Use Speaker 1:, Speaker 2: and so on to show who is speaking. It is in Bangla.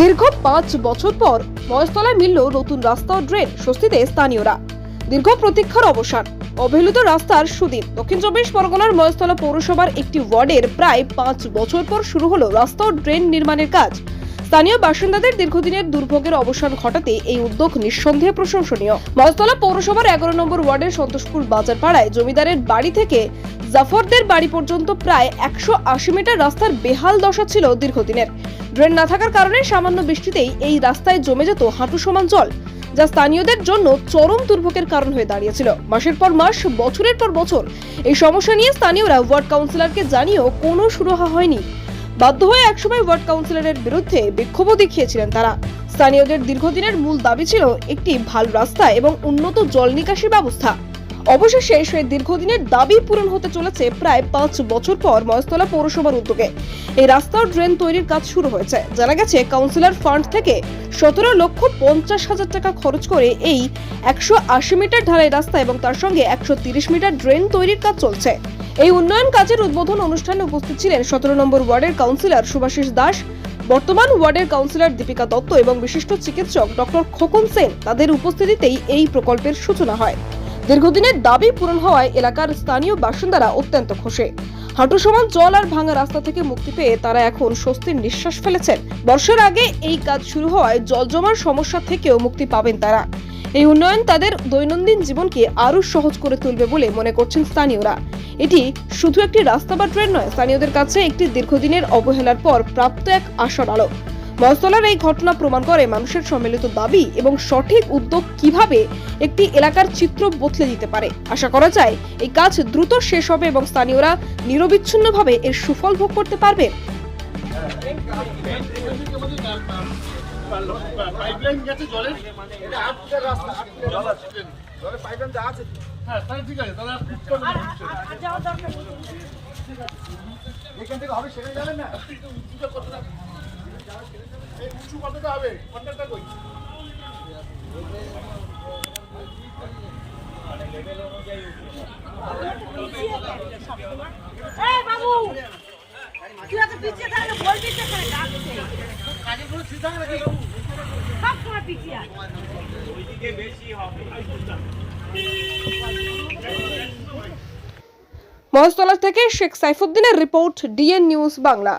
Speaker 1: দীর্ঘ পাঁচ বছর পর মহেশতলায় মিলল নতুন রাস্তা ও ড্রেন, স্বস্তিতে স্থানীয়রা। দীর্ঘ প্রতীক্ষার অবসান। অবহেলিত রাস্তার সুদিন দক্ষিণ চব্বিশ পরগনার মহেশতলা পৌরসভার একটি ওয়ার্ডের প্রায় পাঁচ বছর পর শুরু হলো রাস্তা ও ড্রেন নির্মাণের কাজ। স্থানীয় বাসিন্দাদের দীর্ঘদিনের দুর্ভোগের অবসান ঘটাতে এই উদ্যোগ নিঃসন্দেহে প্রশংসনীয়। মহেশতলা পৌরসভার এগারো নম্বর ওয়ার্ডের সন্তোষপুর বাজার পাড়ায় জমিদারের বাড়ি থেকে জাফরদের বাড়ি পর্যন্ত প্রায় একশো আশি মিটার রাস্তার বেহাল দশা ছিল দীর্ঘদিনের। ড্রেন না থাকার কারণে সামান্য বৃষ্টিতেই এই রাস্তায় জমে যেত হাঁটু সমান জল, যা স্থানীয়দের জন্য চরম দুর্ভোগের কারণ হয়ে দাঁড়িয়েছিল। মাসের পর মাস, বছরের পর বছর এই সমস্যা নিয়ে স্থানীয়রা ওয়ার্ড কাউন্সিলরকে জানিয়েও কোনো সুরাহা হয়নি। বাধ্য হয়ে একসময় ওয়ার্ড কাউন্সিলরের বিরুদ্ধে বিক্ষোভও দেখিয়েছিলেন তারা। স্থানীয়দের দীর্ঘদিনের মূল দাবি ছিল একটি ভালো রাস্তা এবং উন্নত জল নিকাশি ব্যবস্থা। অবশেষে সেই দীর্ঘদিনের দাবি পূরণ হতে চলেছে প্রায় পাঁচ বছর পর মহেশতলা পৌরসভার উদ্যোগে। এই রাস্তা ড্রেন তৈরির কাজ শুরু হয়েছে। জানা গেছে, কাউন্সিলর ফান্ড থেকে সতেরো লক্ষ পঞ্চাশ হাজার টাকা খরচ করে এই একশো আশি মিটার ঢালাই রাস্তা এবং তার সঙ্গে একশো তিরিশ মিটার ড্রেন তৈরির কাজ চলছে। এই উন্নয়ন কাজের উদ্বোধন অনুষ্ঠানে উপস্থিত ছিলেন সতেরো নম্বর ওয়ার্ডের কাউন্সিলর সুভাষিস দাস, বর্তমান ওয়ার্ডের কাউন্সিলর দীপিকা দত্ত এবং বিশিষ্ট চিকিৎসক ডক্টর খোকন সেন। তাদের উপস্থিতিতেই এই প্রকল্পের সূচনা হয়। দীর্ঘদিনের দাবি পূরণ হওয়ায় এলাকার স্থানীয় বাসিন্দারা অত্যন্ত খুশি। হাঁটু সমান জল আর ভাঙা রাস্তা থেকে মুক্তি পেয়ে তারা এখন স্বস্তির নিঃশ্বাস ফেলেছেন। বর্ষার আগে এই কাজ শুরু হওয়ায় জল জমার সমস্যা থেকেও মুক্তি পাবেন তারা। এই উন্নয়ন তাদের দৈনন্দিন জীবনকে আরও সহজ করে তুলবে বলে মনে করছেন স্থানীয়রা। এটি শুধু একটি রাস্তা বা ট্রেন নয়, স্থানীয়দের কাছে একটি দীর্ঘদিনের অবহেলার পর প্রাপ্ত এক আশার আলো। মস্তলার এই ঘটনা প্রমাণ করে মানুষের সম্মিলিত দাবি এবং সঠিক উদ্যোগ কীভাবে একটি এলাকার চিত্র বদলে দিতে পারে। আশা করা যায় এই কাজ দ্রুত শেষ হবে এবং স্থানীয়রা নিরবিচ্ছিন্নভাবে এর সুফল ভোগ করতে পারবে।
Speaker 2: পাইপলাইন গেছে জলের। এটা আট রাস্তা আট জল আছে জলের পাইপলাইন যা আছে। হ্যাঁ তাহলে ঠিক আছে তাহলে আর পুট করবেন না এখান থেকে হবে সেখানে যাবেন না? এই
Speaker 1: থেকে শেখ সাইফুদ্দিনের রিপোর্ট ডিএন নিউজ বাংলা।